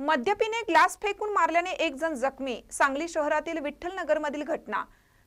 मद्यपीने glass फेकून मारल्याने एक जण जखमी सांगली शहरातील विठ्ठलनगरमधील घटना.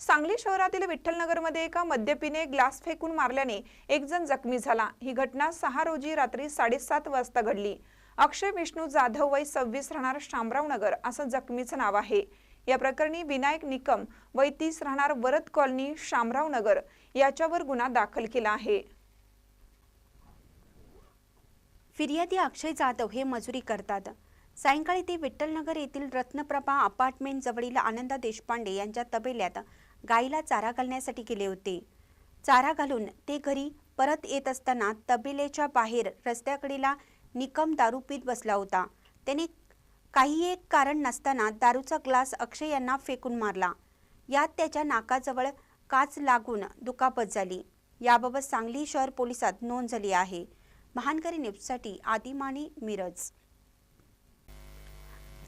सांगली शहरातील विठ्ठलनगरमध्ये एका मद्यपीने ग्लास फेकून मारल्याने एक जण जखमी झाला. ही घटना सहा रोजी रात्री साडेसात वाजता घडली. अक्षय विष्णू जाधव वय सव्वीस राहणार शामराव नगर असं जखमीचं नाव आहे. या प्रकरणी विनायक निकम वय तीस राहणार वरद कॉलनी शामराव नगर याच्यावर गुन्हा दाखल केला आहे. फिर्यादी अक्षय जाधव हे मजुरी करतात. सायंकाळी ते विठ्ठलनगर येथील रत्नप्रभा अपार्टमेंट जवळील आनंदा देशपांडे यांच्या तबेल्यात गाईला चारा घालण्यासाठी गेले होते. चारा घालून ते घरी परत येत असताना तबेल्याच्या बाहेर रस्त्याकडेला निकम दारू पीत बसला होता. त्याने काही एक कारण नसताना दारूचा ग्लास अक्षय यांना फेकून मारला. यात त्याच्या नाकाजवळ काच लागून दुखापत झाली. याबाबत सांगली शहर पोलिसात नोंद झाली आहे. महानकरी न्यूजसाठी आदिमानी मिरज.